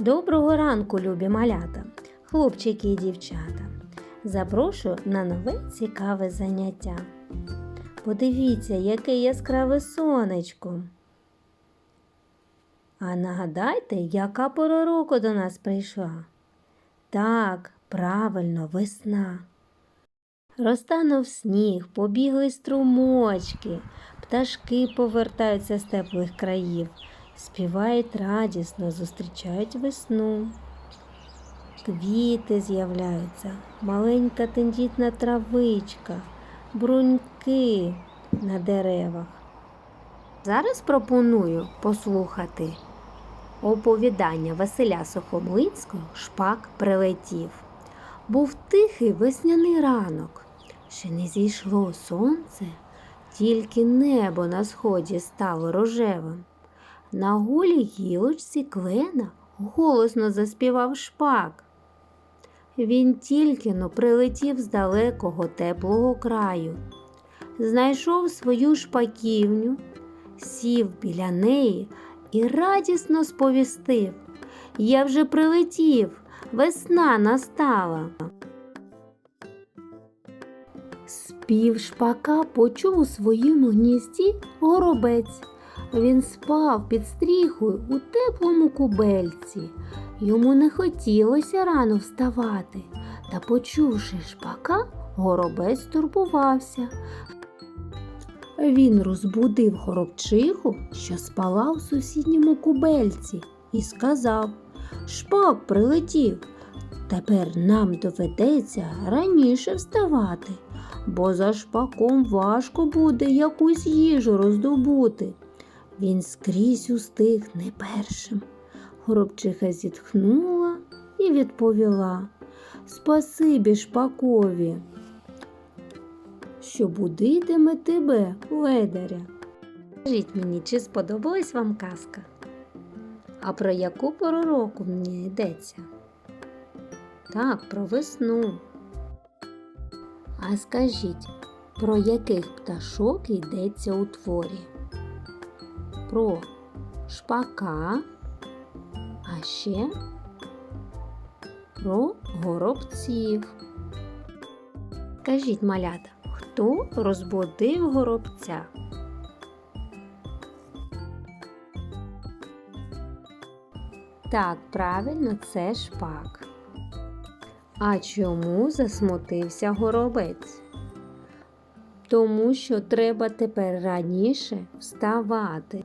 Доброго ранку, любі малята, хлопчики і дівчата. Запрошую на нове цікаве заняття. Подивіться, яке яскраве сонечко. А нагадайте, яка пора року до нас прийшла? Так, правильно, весна. Розтанув сніг, побігли струмочки, пташки повертаються з теплих країв, співають радісно, зустрічають весну. Квіти з'являються, маленька тендітна травичка, бруньки на деревах. Зараз пропоную послухати оповідання Василя Сухомлинського Шпак прилетів. Був тихий весняний ранок. Ще не зійшло сонце, тільки небо на сході стало рожевим. На голій гілочці клена голосно заспівав шпак. Він тільки но прилетів з далекого теплого краю, знайшов свою шпаківню, сів біля неї і радісно сповістив Я вже прилетів, весна настала. Спів шпака почув у своєму гнізді горобець. Він спав під стріхою у теплому кубельці. Йому не хотілося рано вставати, та, почувши шпака, горобець турбувався. Він розбудив горобчиху, що спала у сусідньому кубельці, і сказав Шпак прилетів. Тепер нам доведеться раніше вставати, бо за шпаком важко буде якусь їжу роздобути. Він скрізь устиг не першим. Горобчиха зітхнула і відповіла Спасибі шпакові, що будитиме тебе, ледаря. Скажіть мені, чи сподобалась вам казка? А про яку пору року мені йдеться? Так, про весну. А скажіть, про яких пташок йдеться у творі? Про шпака, а ще про горобців. Кажіть, малята, хто розбудив горобця? Так, правильно, це шпак. А чому засмутився горобець? Тому що треба тепер раніше вставати.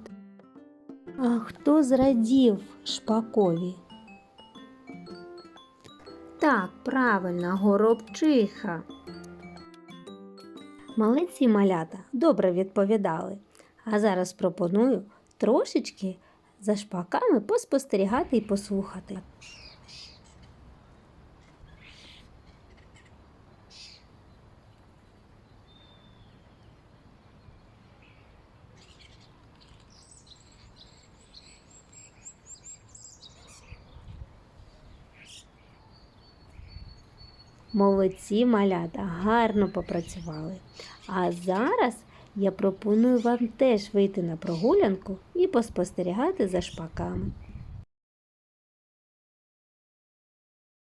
А хто зрадів шпакові? Так, правильно, горобчиха. Малеці малята добре відповідали. А зараз пропоную трошечки за шпаками поспостерігати і послухати. Молодці малята, гарно попрацювали. А зараз я пропоную вам теж вийти на прогулянку і поспостерігати за шпаками.